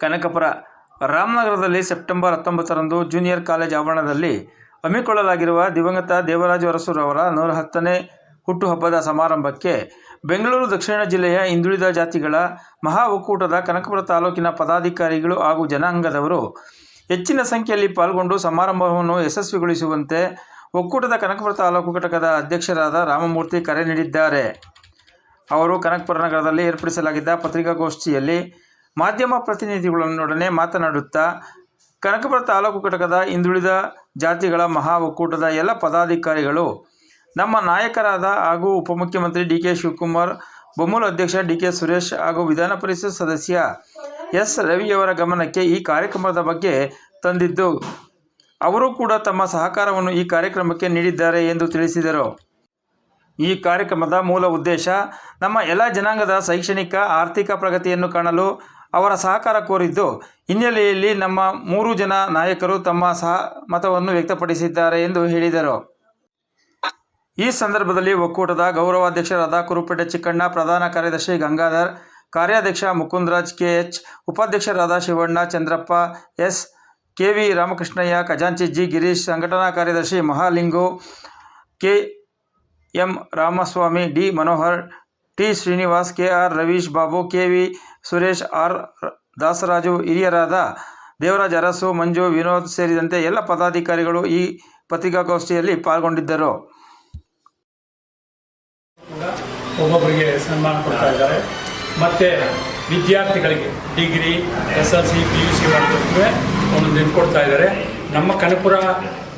ಕನಕಪುರ ರಾಮನಗರದಲ್ಲಿ ಸೆಪ್ಟೆಂಬರ್ ಹತ್ತೊಂಬತ್ತರಂದು junior college ಆವರಣದಲ್ಲಿ ಹಮ್ಮಿಕೊಳ್ಳಲಾಗಿರುವ ದಿವಂಗತ ದೇವರಾಜ ಅರಸುರವರ ನೂರ ಹತ್ತನೇ ಹುಟ್ಟುಹಬ್ಬದ ಸಮಾರಂಭಕ್ಕೆ ಬೆಂಗಳೂರು, ದಕ್ಷಿಣ ಜಿಲ್ಲೆಯ ಹಿಂದುಳಿದ ಜಾತಿಗಳ ಮಹಾ ಒಕ್ಕೂಟದ ಕನಕಪುರ ತಾಲೂಕಿನ ಪದಾಧಿಕಾರಿಗಳು ಹಾಗೂ ಜನಾಂಗದವರು ಹೆಚ್ಚಿನ ಸಂಖ್ಯೆಯಲ್ಲಿ ಪಾಲ್ಗೊಂಡು ಸಮಾರಂಭವನ್ನು ಯಶಸ್ವಿಗೊಳಿಸುವಂತೆ ಒಕ್ಕೂಟದ ಕನಕಪುರ ತಾಲೂಕು ಘಟಕದ ಅಧ್ಯಕ್ಷರಾದ ರಾಮಮೂರ್ತಿ ಕರೆ ನೀಡಿದ್ದಾರೆ. ಅವರು ಕನಕಪುರ ನಗರದಲ್ಲಿ ಏರ್ಪಡಿಸಲಾಗಿದ್ದ ಪತ್ರಿಕಾಗೋಷ್ಠಿಯಲ್ಲಿ ಮಾಧ್ಯಮ ಪ್ರತಿನಿಧಿಗಳನ್ನೊಡನೆ ಮಾತನಾಡುತ್ತಾ, ಕನಕಪುರ ತಾಲೂಕು ಘಟಕದ ಹಿಂದುಳಿದ ಜಾತಿಗಳ ಮಹಾ ಒಕ್ಕೂಟದ ಎಲ್ಲ ಪದಾಧಿಕಾರಿಗಳು ನಮ್ಮ ನಾಯಕರಾದ ಹಾಗೂ ಉಪಮುಖ್ಯಮಂತ್ರಿ ಡಿ ಕೆ ಶಿವಕುಮಾರ್, ಬೊಮ್ಮೂಲು ಅಧ್ಯಕ್ಷ ಡಿ ಕೆ ಸುರೇಶ್ ಹಾಗೂ ವಿಧಾನ ಪರಿಷತ್ ಸದಸ್ಯ ಎಸ್ ರವಿಯವರ ಗಮನಕ್ಕೆ ಈ ಕಾರ್ಯಕ್ರಮದ ಬಗ್ಗೆ ತಂದಿದ್ದು, ಅವರು ಕೂಡ ತಮ್ಮ ಸಹಕಾರವನ್ನು ಈ ಕಾರ್ಯಕ್ರಮಕ್ಕೆ ನೀಡಿದ್ದಾರೆ ಎಂದು ತಿಳಿಸಿದರು. ಈ ಕಾರ್ಯಕ್ರಮದ ಮೂಲ ಉದ್ದೇಶ, ನಮ್ಮ ಎಲ್ಲ ಜನಾಂಗದ ಶೈಕ್ಷಣಿಕ, ಆರ್ಥಿಕ ಪ್ರಗತಿಯನ್ನು ಕಾಣಲು ಅವರ ಸಹಕಾರ ಕೋರಿದ್ದು, ಹಿನ್ನೆಲೆಯಲ್ಲಿ ನಮ್ಮ ಮೂರು ಜನ ನಾಯಕರು ತಮ್ಮ ಸಹ ಮತವನ್ನು ವ್ಯಕ್ತಪಡಿಸಿದ್ದಾರೆ ಎಂದು ಹೇಳಿದರು. ಈ ಸಂದರ್ಭದಲ್ಲಿ ಒಕ್ಕೂಟದ ಗೌರವಾಧ್ಯಕ್ಷರಾದ ಕುರುಪೇಟೆ ಚಿಕ್ಕಣ್ಣ, ಪ್ರಧಾನ ಕಾರ್ಯದರ್ಶಿ ಗಂಗಾಧರ್, ಕಾರ್ಯಾಧ್ಯಕ್ಷ ಮುಕುಂದರಾಜ್ ಕೆ ಎಚ್ ಉಪಾಧ್ಯಕ್ಷರಾದ Shivanna Chandrappa, S K V Ramakrishnaiah, ಖಜಾಂಚಿ ಜಿ ಗಿರೀಶ್, ಸಂಘಟನಾ ಕಾರ್ಯದರ್ಶಿ Mahalingu, K M Ramaswamy, D Manohar, T Srinivas, K R Ravish Babu, K V Suresh, R Dasaraju, ಹಿರಿಯರಾದ ದೇವರಾಜ್ ಅರಸು, ಮಂಜು, ವಿನೋದ್ ಸೇರಿದಂತೆ ಎಲ್ಲ ಪದಾಧಿಕಾರಿಗಳು ಈ ಪತ್ರಿಕಾಗೋಷ್ಠಿಯಲ್ಲಿ ಪಾಲ್ಗೊಂಡಿದ್ದರು. ಒಬ್ಬೊಬ್ಬರಿಗೆ ಸನ್ಮಾನ ಕೊಡ್ತಾ ಇದ್ದಾರೆ. ಮತ್ತು ವಿದ್ಯಾರ್ಥಿಗಳಿಗೆ degree S L C P U C ಮಾಡಿದ್ರೆ ಒಂದೊಂದು ಕೊಡ್ತಾ ಇದ್ದಾರೆ. ನಮ್ಮ ಕನಕಪುರ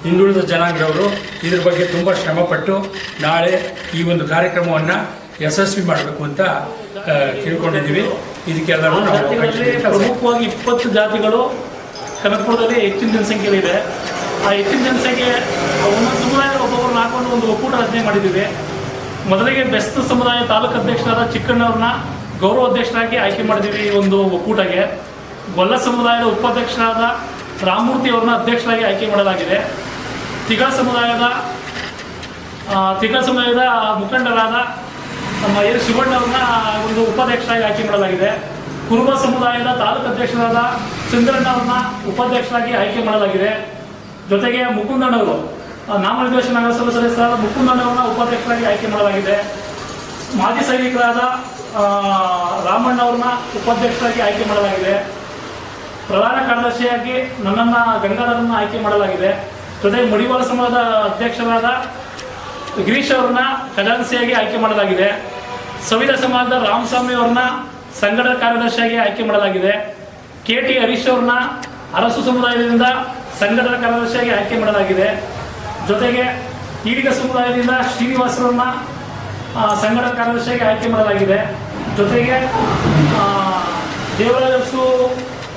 ಹಿಂದುಳಿದ ಜನಾಂಗದವರು ಇದ್ರ ಬಗ್ಗೆ ತುಂಬ ಶ್ರಮಪಟ್ಟು ನಾಳೆ ಈ ಒಂದು ಕಾರ್ಯಕ್ರಮವನ್ನು ಯಶಸ್ವಿ ಮಾಡಬೇಕು ಅಂತ ತಿಳ್ಕೊಂಡಿದ್ದೀವಿ. ಇದಕ್ಕೆಲ್ಲ ಪ್ರಮುಖವಾಗಿ ಇಪ್ಪತ್ತು ಜಾತಿಗಳು ಕನಕಪುರದಲ್ಲಿ ಹೆಚ್ಚಿನ ಜನಸಂಖ್ಯೆಯಲ್ಲಿದೆ ಆ ಹೆಚ್ಚಿನ ಜನಸಂಖ್ಯೆ ಒಂದೊಂದು ಸಮುದಾಯ ಒಬ್ಬೊಬ್ಬರನ್ನ ಹಾಕೊಂಡು ಒಂದು ಒಕ್ಕೂಟ ರಚನೆ ಮಾಡಿದ್ದೀವಿ. ಮೊದಲಿಗೆ ಬೆಸ್ಟ್ ಸಮುದಾಯ ತಾಲೂಕು ಅಧ್ಯಕ್ಷರಾದ ಚಿಕ್ಕಣ್ಣವ್ರನ್ನ ಗೌರವ ಅಧ್ಯಕ್ಷರಾಗಿ ಆಯ್ಕೆ ಮಾಡಿದ್ದೀವಿ ಈ ಒಂದು ಒಕ್ಕೂಟಗೆ ಗೊಲ್ಲ ಸಮುದಾಯದ ಉಪಾಧ್ಯಕ್ಷರಾದ ರಾಮಮೂರ್ತಿ ಅವ್ರನ್ನ ಅಧ್ಯಕ್ಷರಾಗಿ ಆಯ್ಕೆ ಮಾಡಲಾಗಿದೆ. ತಿಗ ಸಮುದಾಯದ ತಿಗ ಸಮುದಾಯದ ಮುಖಂಡರಾದ ನಮ್ಮ ಎ ಶಿವಣ್ಣವ್ರನ್ನ ಒಂದು ಉಪಾಧ್ಯಕ್ಷರಾಗಿ ಆಯ್ಕೆ ಮಾಡಲಾಗಿದೆ. ಕುರುಬ ಸಮುದಾಯದ ತಾಲೂಕು ಅಧ್ಯಕ್ಷರಾದ ಚಂದ್ರಣ್ಣವ್ರನ್ನ ಉಪಾಧ್ಯಕ್ಷರಾಗಿ ಆಯ್ಕೆ ಮಾಡಲಾಗಿದೆ. ಜೊತೆಗೆ ಮುಕುಂದಣ್ಣವರು ಆ, ನಾಮನಿರ್ದೇಶನ ನಗರಸಭೆ ಸದಸ್ಯರಾದ ಮುಕುಂದಣ್ಣವರನ್ನ ಉಪಾಧ್ಯಕ್ಷರಾಗಿ ಆಯ್ಕೆ ಮಾಡಲಾಗಿದೆ. ಮಾಜಿ ಸೈನಿಕರಾದ ರಾಮಣ್ಣ ಅವ್ರನ್ನ ಉಪಾಧ್ಯಕ್ಷರಾಗಿ ಆಯ್ಕೆ ಮಾಡಲಾಗಿದೆ. ಪ್ರಧಾನ ಕಾರ್ಯದರ್ಶಿಯಾಗಿ ನನ್ನನ್ನು ಗಂಗಾಧರನ್ನ ಆಯ್ಕೆ ಮಾಡಲಾಗಿದೆ. ಜೊತೆಗೆ ಮಡಿವಾಳ ಸಮಾಜದ ಅಧ್ಯಕ್ಷರಾದ ಗಿರೀಶ್ ಅವ್ರನ್ನ ಖಜಾನ್ಸಿಯಾಗಿ ಆಯ್ಕೆ ಮಾಡಲಾಗಿದೆ. ಸವಿತ ಸಮಾಜದ ರಾಮಸ್ವಾಮಿ ಅವ್ರನ್ನ ಸಂಘಟನಾ ಕಾರ್ಯದರ್ಶಿಯಾಗಿ ಆಯ್ಕೆ ಮಾಡಲಾಗಿದೆ. ಕೆ ಟಿ ಹರೀಶ್ ಅವ್ರನ್ನ ಅರಸು ಸಮುದಾಯದಿಂದ ಸಂಘಟನಾ ಕಾರ್ಯದರ್ಶಿಯಾಗಿ ಆಯ್ಕೆ ಮಾಡಲಾಗಿದೆ. ಜೊತೆಗೆ ಈಡಿಗ ಸಮುದಾಯದಿಂದ ಶ್ರೀನಿವಾಸರನ್ನ ಸಂಘಟನಾ ಕಾರ್ಯದರ್ಶಿಯಾಗಿ ಆಯ್ಕೆ ಮಾಡಲಾಗಿದೆ. ಜೊತೆಗೆ ದೇವರಾಜು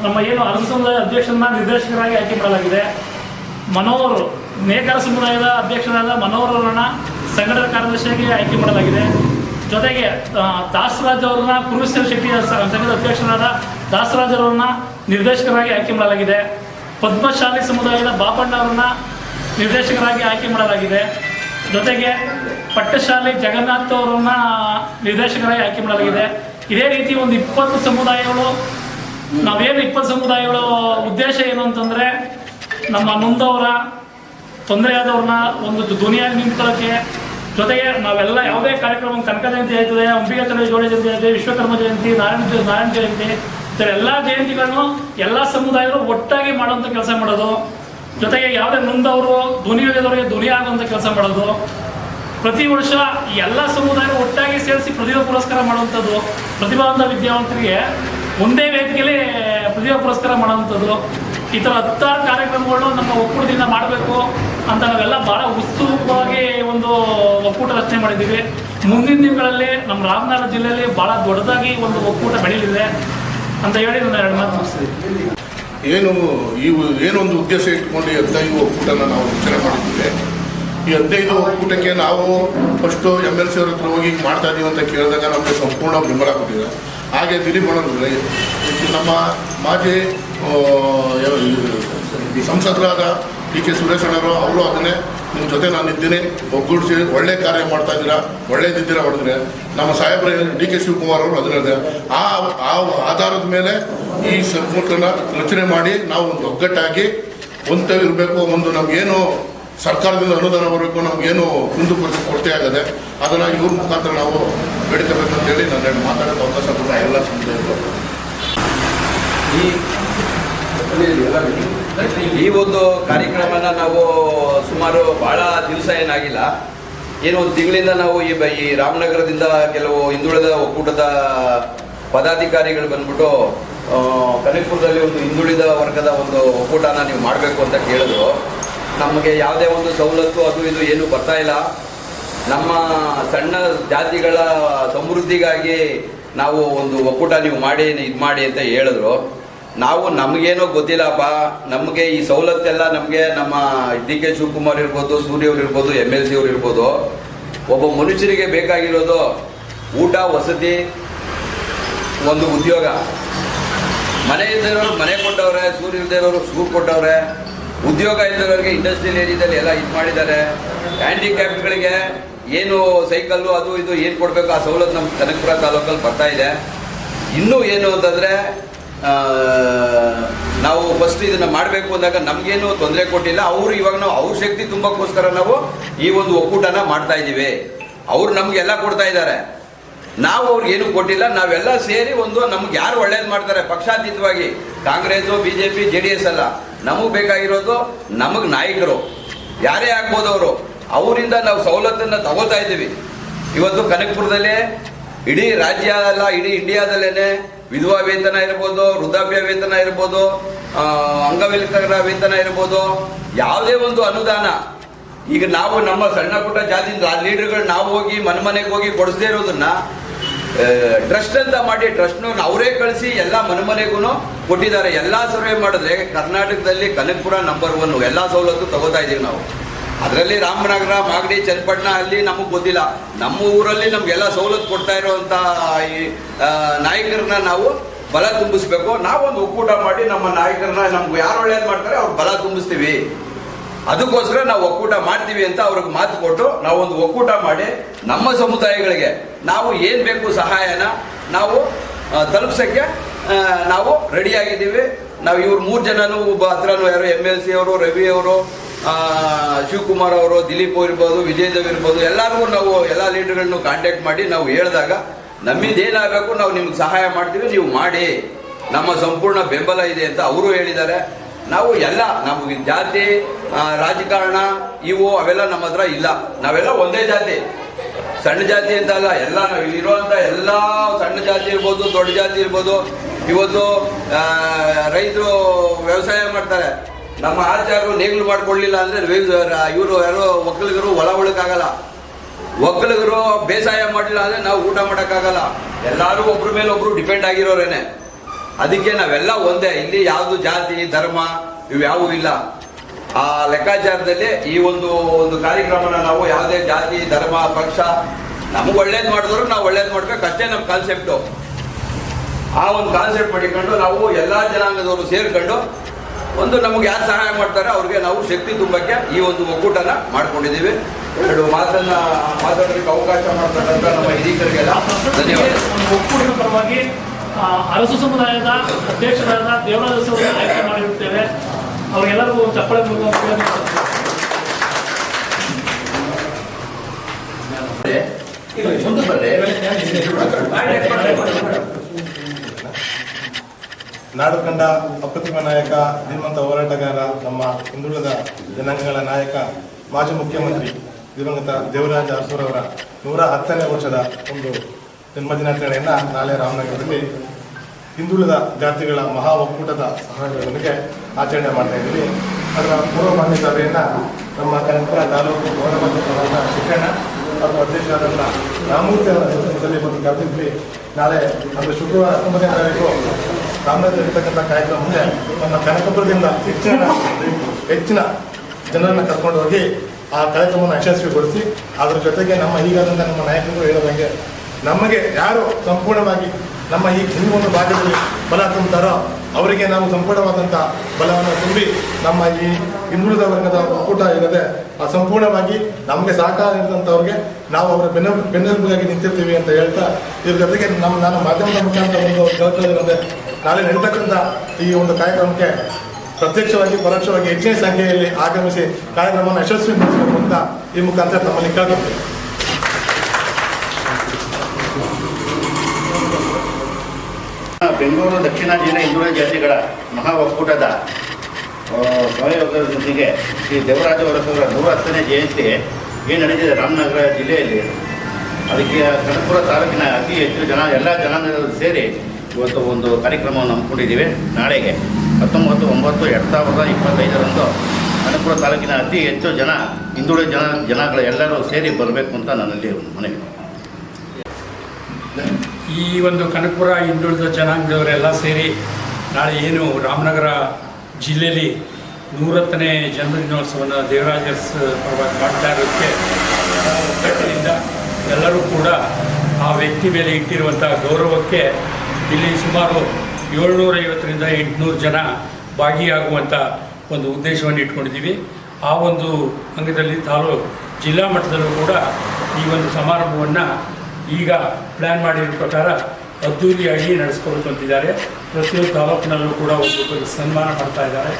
ನಮ್ಮ ಏನು ಅರಸು ಸಮುದಾಯದ ಅಧ್ಯಕ್ಷರನ್ನ ನಿರ್ದೇಶಕರಾಗಿ ಆಯ್ಕೆ ಮಾಡಲಾಗಿದೆ. ಮನೋಹರ್, ನೇಕಾರ ಸಮುದಾಯದ ಅಧ್ಯಕ್ಷರಾದ ಮನೋಹರ್ ಅವರನ್ನ ಕಾರ್ಯದರ್ಶಿಯಾಗಿ ಆಯ್ಕೆ ಮಾಡಲಾಗಿದೆ. ಜೊತೆಗೆ ದಾಸರಾಜ್ ಅವರನ್ನ ಕುರುಸೇನ ಶೆಟ್ಟಿ ಸಂಘದ ಅಧ್ಯಕ್ಷರಾದ ದಾಸರಾಜ್ ಅವರನ್ನ ನಿರ್ದೇಶಕರಾಗಿ ಆಯ್ಕೆ ಮಾಡಲಾಗಿದೆ. ಪದ್ಮಶಾಲಿ ಸಮುದಾಯದ ಬಾಪಣ್ಣ ಅವರನ್ನ ನಿರ್ದೇಶಕರಾಗಿ ಆಯ್ಕೆ ಮಾಡಲಾಗಿದೆ. ಜೊತೆಗೆ ಪಟ್ಟಶಾಲೆ ಜಗನ್ನಾಥ್ ಅವರನ್ನ ನಿರ್ದೇಶಕರಾಗಿ ಆಯ್ಕೆ ಮಾಡಲಾಗಿದೆ. ಇದೇ ರೀತಿ ಒಂದು ಇಪ್ಪತ್ತು ಸಮುದಾಯಗಳು, ನಾವೇನು ಇಪ್ಪತ್ತು ಸಮುದಾಯಗಳ ಉದ್ದೇಶ ಏನು ಅಂತಂದರೆ, ನಮ್ಮ ನೊಂದವರ ತೊಂದರೆಯಾದವ್ರನ್ನ ಒಂದು ಧ್ವನಿಯಾಗಿ ನಿಂತ್ಕೊಳ್ಳೋಕ್ಕೆ ಜೊತೆಗೆ ನಾವೆಲ್ಲ ಯಾವುದೇ ಕಾರ್ಯಕ್ರಮ ಕನಕ ಜಯಂತಿ ಆಯ್ತದೆ ಕಲೆ ಜೋಡಿ ಜಯಂತಿ ಆಯ್ತದೆ, ವಿಶ್ವಕರ್ಮ ಜಯಂತಿ, ನಾರಾಯಣ ನಾರಾಯಣ ಜಯಂತಿ, ಈ ಥರ ಎಲ್ಲ ಜಯಂತಿಗಳನ್ನು ಎಲ್ಲ ಸಮುದಾಯಗಳು ಒಟ್ಟಾಗಿ ಮಾಡುವಂಥ ಕೆಲಸ ಮಾಡೋದು. ಜೊತೆಗೆ ಯಾವುದೇ ನೊಂದವರು, ಧ್ವನಿ ಇಲ್ಲದವರಿಗೆ ಧ್ವನಿ ಆಗುವಂಥ ಕೆಲಸ ಮಾಡೋದು. ಪ್ರತಿ ವರ್ಷ ಎಲ್ಲ ಸಮುದಾಯ ಒಟ್ಟಾಗಿ ಸೇರಿಸಿ ಪ್ರತಿಭಾ ಪುರಸ್ಕಾರ ಮಾಡುವಂಥದ್ದು, ಪ್ರತಿಭಾವಂತ ವಿದ್ಯಾವಂತರಿಗೆ ಒಂದೇ ವೇದಿಕೆಯಲ್ಲಿ ಪ್ರತಿಭಾ ಪುರಸ್ಕಾರ ಮಾಡುವಂಥದ್ದು. ಈ ಥರ ಹತ್ತಾರು ಕಾರ್ಯಕ್ರಮಗಳು ನಮ್ಮ ಒಕ್ಕೂಟದಿಂದ ಮಾಡಬೇಕು ಅಂತ ನಾವೆಲ್ಲ ಭಾಳ ಉತ್ಸುಕವಾಗಿ ಒಂದು ಒಕ್ಕೂಟ ರಚನೆ ಮಾಡಿದ್ದೀವಿ. ಮುಂದಿನ ದಿನಗಳಲ್ಲಿ ನಮ್ಮ ರಾಮನಗರ ಜಿಲ್ಲೆಯಲ್ಲಿ ಭಾಳ ದೊಡ್ಡದಾಗಿ ಒಂದು ಒಕ್ಕೂಟ ಬೆಳೀಲಿದೆ ಅಂತ ಹೇಳಿ ನಾನು ಎರಡು ಮಾತು ಮುಗಿಸ್ತೀನಿ. ಏನು ಇವು ಏನೊಂದು ಉದ್ದೇಶ ಇಟ್ಕೊಂಡು ಈ ಹದಿನೈದು ಒಕ್ಕೂಟನ ನಾವು ರಚನೆ ಮಾಡಿದ್ದೇವೆ. ಈ ಹದಿನೈದು ಒಕ್ಕೂಟಕ್ಕೆ ನಾವು ಫಸ್ಟು ಎಂ ಎಲ್ ಸಿ ಅವ್ರ ಹತ್ರ ಹೋಗಿ ಮಾಡ್ತಾ ಇದೀವಿ ಅಂತ ಕೇಳಿದಾಗ ನಮಗೆ ಸಂಪೂರ್ಣ ಬೆಂಬಲ ಕೊಟ್ಟಿದೆ. ಹಾಗೆ ದಿಲೀಪ್ ಅಣ್ಣವ್ರೆ, ನಮ್ಮ ಮಾಜಿ ಸಂಸದರಾದ ಡಿ ಕೆ ಸುರೇಶ್ ಅಣ್ಣರು ಅವರು ಅದನ್ನೇ ನಿಮ್ಮ ಜೊತೆ ನಾನು ಇದ್ದೀನಿ, ಒಗ್ಗೂಡಿಸಿ, ಒಳ್ಳೆ ಕಾರ್ಯ ಮಾಡ್ತಾ ಇದ್ದೀರಾ, ಒಳ್ಳೇದಿದ್ದೀರಾ ಹೊಡೆದ್ರೆ, ನಮ್ಮ ಸಾಹೇಬ್ರ ಡಿ ಕೆ ಶಿವಕುಮಾರ್ ಅವರು ಅದನ್ನ ಆ ಆ ಆಧಾರದ ಮೇಲೆ ಈ ಸಂಪುಟನ ರಚನೆ ಮಾಡಿ ನಾವು ಒಂದು ಒಗ್ಗಟ್ಟಾಗಿ ಒಂದು ಇರಬೇಕು, ಒಂದು ನಮಗೇನು ಸರ್ಕಾರದಿಂದ ಅನುದಾನ ಬರಬೇಕು ನಮಗೇನು ಮುಂದುವರಿಸಿ ಕೊರತೆ ಆಗದೆ ಅದನ್ನು ಇವ್ರ ಮುಖಾಂತರ ನಾವು ಬೇಡಿಕಬೇಕು ಅಂತೇಳಿ ನಾನು ಎರಡು ಮಾತಾಡೋಕ್ಕೆ ಅವಕಾಶ ಕೊಡ ಎಲ್ಲ ಸಮುದಾಯಗಳು ಈ ಒಂದು ಕಾರ್ಯಕ್ರಮನ ನಾವು ಸುಮಾರು ಬಹಳ ದಿವಸ ಏನಾಗಿಲ್ಲ. ಏನು ಒಂದು ತಿಂಗಳಿಂದ ನಾವು ಈ ರಾಮನಗರದಿಂದ ಕೆಲವು ಹಿಂದುಳಿದ ಒಕ್ಕೂಟದ ಪದಾಧಿಕಾರಿಗಳು ಬಂದ್ಬಿಟ್ಟು ಕನಕಪುರದಲ್ಲಿ ಒಂದು ಹಿಂದುಳಿದ ವರ್ಗದ ಒಂದು ಒಕ್ಕೂಟನ ನೀವು ಮಾಡಬೇಕು ಅಂತ ಕೇಳಿದ್ರು. ನಮಗೆ ಯಾವುದೇ ಒಂದು ಸವಲತ್ತು ಅದು ಇದು ಏನು ಬರ್ತಾ ಇಲ್ಲ. ನಮ್ಮ ಸಣ್ಣ ಜಾತಿಗಳ ಸಮೃದ್ಧಿಗಾಗಿ ನಾವು ಒಂದು ಒಕ್ಕೂಟ ನೀವು ಮಾಡಿ, ಇದು ಮಾಡಿ ಅಂತ ಹೇಳಿದ್ರು. ನಾವು ನಮಗೇನೋ ಗೊತ್ತಿಲ್ಲಪ್ಪ, ನಮಗೆ ಈ ಸವಲತ್ತೆಲ್ಲ ನಮಗೆ ನಮ್ಮ ಡಿ ಕೆ ಶಿವಕುಮಾರ್ ಇರ್ಬೋದು, ಸೂರ್ಯ ಅವರು ಇರ್ಬೋದು ಎಂ ಎಲ್ ಸಿ ಅವ್ರು ಇರ್ಬೋದು. ಒಬ್ಬ ಮನುಷ್ಯರಿಗೆ ಬೇಕಾಗಿರೋದು ಊಟ, ವಸತಿ, ಒಂದು ಉದ್ಯೋಗ. ಮನೆ ಇದ್ದವರು ಮನೆ ಕೊಟ್ಟವ್ರೆ, ಸೂರ್ಯ ಇಲ್ದಿರೋರು ಸೂರು ಕೊಟ್ಟವ್ರೆ, ಉದ್ಯೋಗ ಇದ್ದವರಿಗೆ ಇಂಡಸ್ಟ್ರಿಯಲ್ ಏರಿಯಾದಲ್ಲಿ ಎಲ್ಲ ಇದು ಮಾಡಿದ್ದಾರೆ. ಹ್ಯಾಂಡಿಕ್ಯಾಪ್ಗಳಿಗೆ ಏನು ಸೈಕಲ್ಲು ಅದು ಇದು ಏನು ಕೊಡಬೇಕು, ಆ ಸವಲತ್ತು ನಮ್ಮ ಕನಕಪುರ ತಾಲೂಕಲ್ಲಿ ಬರ್ತಾ ಇದೆ. ಇನ್ನೂ ಏನು ಅಂತಂದರೆ ನಾವು ಫಸ್ಟ್ ಇದನ್ನು ಮಾಡಬೇಕು ಅಂದಾಗ ನಮಗೇನು ತೊಂದರೆ ಕೊಟ್ಟಿಲ್ಲ. ಅವರು ಇವಾಗ ನಾವು ಅವ್ರ ಶಕ್ತಿ ತುಂಬಕ್ಕೋಸ್ಕರ ನಾವು ಈ ಒಂದು ಒಕ್ಕೂಟನ ಮಾಡ್ತಾ ಇದ್ದೀವಿ ಅವ್ರು ನಮಗೆಲ್ಲ ಕೊಡ್ತಾ ಇದ್ದಾರೆ. ನಾವು ಅವ್ರಿಗೆ ಏನು ಕೊಟ್ಟಿಲ್ಲ. ನಾವೆಲ್ಲ ಸೇರಿ ಒಂದು ನಮ್ಗೆ ಯಾರು ಒಳ್ಳೇದು ಮಾಡ್ತಾರೆ? ಪಕ್ಷಾತೀತವಾಗಿ Congress B J P J D S ಅಲ್ಲ ನಮಗೆ ಬೇಕಾಗಿರೋದು ನಮಗೆ ನಾಯಕರು. ಯಾರೇ ಆಗ್ಬೋದು ಅವರು. ಅವರಿಂದ ನಾವು ಸವಲತ್ತನ್ನು ತಗೋತಾ ಇದ್ದೀವಿ. ಇವತ್ತು ಕನಕಪುರದಲ್ಲೇ ಇಡೀ ರಾಜ್ಯ ಅಲ್ಲ ಇಡೀ ಇಂಡಿಯಾದಲ್ಲೇ ವಿಧವಾ ವೇತನ ಇರ್ಬೋದು, ವೃದ್ಧಾಪ್ಯ ವೇತನ ಇರ್ಬೋದು ಅಂಗವಿಕಲರ ವೇತನ ಇರ್ಬೋದು, ಯಾವುದೇ ಒಂದು ಅನುದಾನ. ಈಗ ನಾವು ನಮ್ಮ ಸಣ್ಣ ಪುಟ್ಟ ಜಾತಿ ಲೀಡರ್ಗಳು ನಾವು ಹೋಗಿ ಮನೆ ಮನೆಗೆ ಹೋಗಿ ಕೊಡಿಸದೇ ಇರೋದನ್ನ ಟ್ರಸ್ಟ್ ಅಂತ ಮಾಡಿ ಟ್ರಸ್ಟ್ನವ್ರನ್ನ ಅವರೇ ಕಳಿಸಿ ಎಲ್ಲ ಮನೆ ಮನೆಗೂ ಕೊಟ್ಟಿದ್ದಾರೆ. ಎಲ್ಲ ಸರ್ವೆ ಮಾಡಿದ್ರೆ ಕರ್ನಾಟಕದಲ್ಲಿ ಕನಕಪುರ ನಂಬರ್ ಒನ್ ಎಲ್ಲ ಸವಲತ್ತು ತಗೋತಾ ಇದೀವಿ ನಾವು. ಅದರಲ್ಲಿ ರಾಮನಗರ, ಮಾಗಡಿ, ಚನ್ನಪಟ್ಟಣ ಅಲ್ಲಿ ನಮಗೆ ಗೊತ್ತಿಲ್ಲ. ನಮ್ಮ ಊರಲ್ಲಿ ನಮಗೆಲ್ಲ ಸವಲತ್ತು ಕೊಡ್ತಾ ಇರುವಂಥ ಈ ನಾಯಕರನ್ನ ನಾವು ಬಲ ತುಂಬಿಸ್ಬೇಕು. ನಾವೊಂದು ಒಕ್ಕೂಟ ಮಾಡಿ ನಮ್ಮ ನಾಯಕರನ್ನ ನಮ್ಗೆ ಯಾರು ಒಳ್ಳೇದು ಮಾಡ್ತಾರೆ ಅವ್ರು ಬಲ ತುಂಬಿಸ್ತೀವಿ. ಅದಕ್ಕೋಸ್ಕರ ನಾವು ಒಕ್ಕೂಟ ಮಾಡ್ತೀವಿ ಅಂತ ಅವ್ರಿಗೆ ಮಾತು ಕೊಟ್ಟು ನಾವೊಂದು ಒಕ್ಕೂಟ ಮಾಡಿ ನಮ್ಮ ಸಮುದಾಯಗಳಿಗೆ ನಾವು ಏನು ಬೇಕು ಸಹಾಯನ ನಾವು ತಲುಪ್ಸೋಕ್ಕೆ ನಾವು ರೆಡಿಯಾಗಿದ್ದೀವಿ ನಾವು ಇವ್ರು ಮೂರು ಜನನು ಒಬ್ಬ ಹತ್ರನೂ ಯಾರು ಎಂ ಎಲ್ ಸಿ ಅವರು, ರವಿ ಅವರು ಶಿವಕುಮಾರ್ ಅವರು, ದಿಲೀಪ್ ಇರ್ಬೋದು, ವಿಜಯ್ ದೇವ್ ಇರ್ಬೋದು, ಎಲ್ಲರಿಗೂ ನಾವು ಎಲ್ಲ ಲೀಡರ್ಗಳನ್ನು ಕಾಂಟ್ಯಾಕ್ಟ್ ಮಾಡಿ ನಾವು ಹೇಳಿದಾಗ ನಮ್ಮಿಂದೇನಾಗಬೇಕು ನಾವು ನಿಮ್ಗೆ ಸಹಾಯ ಮಾಡ್ತೀವಿ, ನೀವು ಮಾಡಿ. ನಮ್ಮ ಸಂಪೂರ್ಣ ಬೆಂಬಲ ಇದೆ ಅಂತ ಅವರು ಹೇಳಿದ್ದಾರೆ. ನಾವು ಎಲ್ಲ, ನಮಗೆ ಜಾತಿ ರಾಜಕಾರಣ, ಇವು ಅವೆಲ್ಲ ನಮ್ಮ ಹತ್ರ ಇಲ್ಲ. ನಾವೆಲ್ಲ ಒಂದೇ ಜಾತಿ. ಸಣ್ಣ ಜಾತಿ ಅಂತ ಅಲ್ಲ, ಎಲ್ಲ ನಾವು ಎಲ್ಲ ಸಣ್ಣ ಜಾತಿ ಇರ್ಬೋದು, ದೊಡ್ಡ ಜಾತಿ ಇರ್ಬೋದು. ಇವತ್ತು ರೈತರು ವ್ಯವಸಾಯ ಮಾಡ್ತಾರೆ. ನಮ್ಮ ಆಚಾರರು ನೇಗಿಲು ಮಾಡ್ಕೊಳ್ಳಿಲ್ಲ ಅಂದ್ರೆ ಇವರು ಯಾರೋ ಒಕ್ಕಲಿಗರು ಒಳ ಉಳಕ್ಕಾಗಲ್ಲ. ಒಕ್ಕಲಿಗರು ಬೇಸಾಯ ಮಾಡಲಿಲ್ಲ ಅಂದ್ರೆ ನಾವು ಊಟ ಮಾಡೋಕ್ಕಾಗಲ್ಲ. ಎಲ್ಲರೂ ಒಬ್ರ ಮೇಲೆ ಒಬ್ರು ಡಿಪೆಂಡ್ ಆಗಿರೋರೇನೆ. ಅದಕ್ಕೆ ನಾವೆಲ್ಲ ಒಂದೇ. ಇಲ್ಲಿ ಯಾವುದು ಜಾತಿ, ಧರ್ಮ ಇವ್ಯಾವೂ ಇಲ್ಲ. ಆ ಲೆಕ್ಕಾಚಾರದಲ್ಲಿ ಈ ಒಂದು ಒಂದು ಕಾರ್ಯಕ್ರಮನ ನಾವು ಯಾವುದೇ ಜಾತಿ, ಧರ್ಮ, ಪಕ್ಷ, ನಮ್ಗೆ ಒಳ್ಳೇದು ಮಾಡಿದ್ರು ನಾವು ಒಳ್ಳೇದು ಮಾಡ್ಬೇಕು. ಅಷ್ಟೇ ನಮ್ಮ ಕಾನ್ಸೆಪ್ಟು ಆ ಒಂದು ಕಾನ್ಸೆಪ್ಟ್ ಮಾಡಿಕೊಂಡು ನಾವು ಎಲ್ಲ ಜನಾಂಗದವರು ಸೇರ್ಕೊಂಡು ಒಂದು ನಮಗೆ ಯಾರು ಸಹಾಯ ಮಾಡ್ತಾರೆ ಅವ್ರಿಗೆ ನಾವು ಶಕ್ತಿ ತುಂಬಕ್ಕೆ ಈ ಒಂದು ಒಕ್ಕೂಟನ ಮಾಡ್ಕೊಂಡಿದ್ದೀವಿ. ಎರಡು ಮಾತನ್ನ ಮಾತಾಡೋದಕ್ಕೆ ಅವಕಾಶ ಮಾಡ್ತಕ್ಕಂಥ ನಮ್ಮ ಹಿರಿಯರಿಗೆಲ್ಲ ಧನ್ಯವಾದ ಒಕ್ಕೂಟದ ಪರವಾಗಿ ಅರಸು ಸಮುದಾಯದ ಅಧ್ಯಕ್ಷರಾದ ದೇವರಾಜ ಆಯ್ಕೆ ಮಾಡಿರುತ್ತೇವೆ. ಅವರಿಗೆಲ್ಲರಿಗೂ ಚಪ್ಪಳೆ ಮುಂದೆ ಬರ್ರಿ. ನಾಡು ಕಂಡ ಅಪ್ರತಿಮ ನಾಯಕ, ಧೀಮಂತ ಹೋರಾಟಗಾರ, ನಮ್ಮ ಹಿಂದುಳಿದ ಜನಾಂಗಗಳ ನಾಯಕ, ಮಾಜಿ ಮುಖ್ಯಮಂತ್ರಿ ದಿವಂಗತ ದೇವರಾಜ ಅರಸೂರವರ ನೂರ ಹತ್ತನೇ ವರ್ಷದ ಒಂದು ಜನ್ಮದಿನಾಚರಣೆಯನ್ನು ನಾಳೆ ರಾಮನಗರದಲ್ಲಿ ಹಿಂದುಳಿದ ಜಾತಿಗಳ ಮಹಾ ಒಕ್ಕೂಟದ ಸಹಯೋಗದೊಂದಿಗೆ ಆಚರಣೆ ಮಾಡ್ತಾ ಇದ್ದೀವಿ. ಅದರ ಪೂರ್ವಭಾವಿ ಸಭೆಯನ್ನು ನಮ್ಮ ಕನಕಪುರ ತಾಲೂಕು ಗೌರವಾದ ಶಿಕ್ಷಣ ಹಾಗೂ ಅಧ್ಯಕ್ಷರಾದಂಥ ರಾಮಮೂರ್ತಿ ಅವರ ನೇತೃತ್ವದಲ್ಲಿ ಕರೆದಿದ್ವಿ. ನಾಳೆ ಅಂದರೆ ಶುಕ್ರವಾರ ಹತ್ತೊಂಬತ್ತನೇ ತಾರೀಕು ರಾಮನಗರ ಕಾರ್ಯಕ್ರಮ ಮುಂದೆ ನಮ್ಮ ಕನಕಪುರದಿಂದ ಹೆಚ್ಚಿನ ಹೆಚ್ಚಿನ ಜನರನ್ನು ಕರ್ಕೊಂಡು ಹೋಗಿ ಆ ಕಾರ್ಯಕ್ರಮವನ್ನು ಯಶಸ್ವಿಗೊಳಿಸಿ, ಅದರ ಜೊತೆಗೆ ನಮ್ಮ ಈಗಾದಂತ ನಮ್ಮ ನಾಯಕರು ಹೇಳೋದಂಗೆ ನಮಗೆ ಯಾರು ಸಂಪೂರ್ಣವಾಗಿ ನಮ್ಮ ಈ ಒಂದು ಭಾಗದಲ್ಲಿ ಬಲ ತುಂಬುತ್ತಾರೋ ಅವರಿಗೆ ನಾವು ಸಂಪೂರ್ಣವಾದಂಥ ಬಲವನ್ನು ತುಂಬಿ ನಮ್ಮ ಈ ಹಿಂದುಳಿದ ವರ್ಗದ ಒಕ್ಕೂಟ ಇರದೆ ಆ ಸಂಪೂರ್ಣವಾಗಿ ನಮಗೆ ಸಹಕಾರ ನೀಡಿದಂಥವ್ರಿಗೆ ನಾವು ಅವರ ಬೆನ್ನ ಬೆನ್ನೆಲುಬಾಗಿ ನಿಂತಿರ್ತೀವಿ ಅಂತ ಹೇಳ್ತಾ, ಇದ್ರ ಜೊತೆಗೆ ನಮ್ಮ ನಾನು ಮಾಧ್ಯಮದ ಮುಖಾಂತರ ಒಂದು ಕೇಳ್ಕೊಳ್ಳೋದಂದ್ರೆ ನಾಳೆ ನಡೀತಕ್ಕಂಥ ಈ ಒಂದು ಕಾರ್ಯಕ್ರಮಕ್ಕೆ ಪ್ರತ್ಯಕ್ಷವಾಗಿ, ಪರೋಕ್ಷವಾಗಿ ಹೆಚ್ಚಿನ ಸಂಖ್ಯೆಯಲ್ಲಿ ಆಗಮಿಸಿ ಕಾರ್ಯಕ್ರಮವನ್ನು ಯಶಸ್ವಿಗೊಳಿಸಬೇಕು ಅಂತ ಈ ಮುಖಾಂತರ ತಮ್ಮಲ್ಲಿ ಕೇಳ್ಕೊಳ್ತೀವಿ ಬೆಂಗಳೂರು, ದಕ್ಷಿಣ ಜಿಲ್ಲೆ ಹಿಂದುಳಿದ ಜಾತಿಗಳ ಮಹಾ ಒಕ್ಕೂಟದ ಸಹಯೋಗದ ಜೊತೆಗೆ ಶ್ರೀ ದೇವರಾಜ ಅರಸವರ ನೂರ ಹತ್ತನೇ ಜಯಂತಿ ಏನು ನಡೆದಿದೆ ರಾಮನಗರ ಜಿಲ್ಲೆಯಲ್ಲಿ. ಅದಕ್ಕೆ ಕನಕಪುರ ತಾಲೂಕಿನ ಅತಿ ಹೆಚ್ಚು ಜನ, ಎಲ್ಲ ಜನಾಂಗದವರು ಸೇರಿ ಇವತ್ತು ಒಂದು ಕಾರ್ಯಕ್ರಮವನ್ನು ಹಮ್ಮಿಕೊಂಡಿದ್ದೀವಿ. ನಾಳೆಗೆ ಹತ್ತೊಂಬತ್ತು, ಒಂಬತ್ತು, ಎರಡು ಸಾವಿರದ ಇಪ್ಪತ್ತೈದರಂದು ಕನಕಪುರ ತಾಲೂಕಿನ ಅತಿ ಹೆಚ್ಚು ಜನ, ಹಿಂದುಳಿದ ಜನ, ಜನಗಳು ಎಲ್ಲರೂ ಸೇರಿ ಬರಬೇಕು ಅಂತ ನನ್ನಲ್ಲಿ ಮನವಿ. ಈ ಒಂದು ಕನಕಪುರ ಹಿಂದುಳಿದ ಜನಾಂಗದವರೆಲ್ಲ ಸೇರಿ ನಾಳೆ ಏನು ರಾಮನಗರ ಜಿಲ್ಲೆಯಲ್ಲಿ ನೂರತ್ತನೇ ಜನ್ಮದಿನೋತ್ಸವವನ್ನು ದೇವರಾಜ ಪರವಾಗಿ ಮಾಡ್ತಾ ಇರೋದಕ್ಕೆ ಎಲ್ಲರೂ ಕೂಡ ಆ ವ್ಯಕ್ತಿ ಮೇಲೆ ಇಟ್ಟಿರುವಂಥ ಗೌರವಕ್ಕೆ ಇಲ್ಲಿ ಸುಮಾರು ಏಳ್ನೂರೈವತ್ತರಿಂದ ಎಂಟುನೂರು ಜನ ಭಾಗಿಯಾಗುವಂಥ ಒಂದು ಉದ್ದೇಶವನ್ನು ಇಟ್ಕೊಂಡಿದ್ದೀವಿ. ಆ ಒಂದು ಅಂಗದಲ್ಲಿ ತಾಲೂ ಜಿಲ್ಲಾ ಮಟ್ಟದಲ್ಲೂ ಕೂಡ ಈ ಒಂದು ಸಮಾರಂಭವನ್ನು ಈಗ ಪ್ಲ್ಯಾನ್ ಮಾಡಿರೋ ಪ್ರಕಾರ ಅದ್ದೂರಿಯಾಗಿ ನಡೆಸ್ಕೊಳ್ತು ಅಂತಿದ್ದಾರೆ ಪ್ರತಿಯೊಂದು ತಾಲೂಕಿನಲ್ಲೂ ಕೂಡ ಒಬ್ಬೊಬ್ಬರಿಗೆ ಸನ್ಮಾನ ಮಾಡ್ತಾ ಇದ್ದಾರೆ.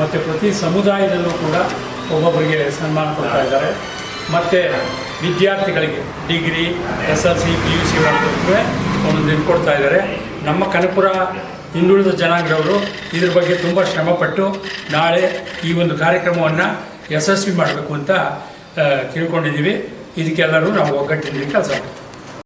ಮತ್ತು ಪ್ರತಿ ಸಮುದಾಯದಲ್ಲೂ ಕೂಡ ಒಬ್ಬೊಬ್ಬರಿಗೆ ಸನ್ಮಾನ ಕೊಡ್ತಾ ಇದ್ದಾರೆ. ಮತ್ತು ವಿದ್ಯಾರ್ಥಿಗಳಿಗೆ degree, S L C, P U C ಒಂದು ಕೊಡ್ತಾ ಇದ್ದಾರೆ. ನಮ್ಮ ಕನಕಪುರ ಹಿಂದುಳಿದ ಜನಾಂಗದವರು ಇದ್ರ ಬಗ್ಗೆ ತುಂಬ ಶ್ರಮಪಟ್ಟು ನಾಳೆ ಈ ಒಂದು ಕಾರ್ಯಕ್ರಮವನ್ನು ಯಶಸ್ವಿ ಮಾಡಬೇಕು ಅಂತ ತಿಳ್ಕೊಂಡಿದ್ದೀವಿ ಇದಕ್ಕೆಲ್ಲರೂ ನಾವು ಒಗ್ಗಟ್ಟಿನಲ್ಲಿ ಕೆಲಸ ಮಾಡ್ತೀವಿ.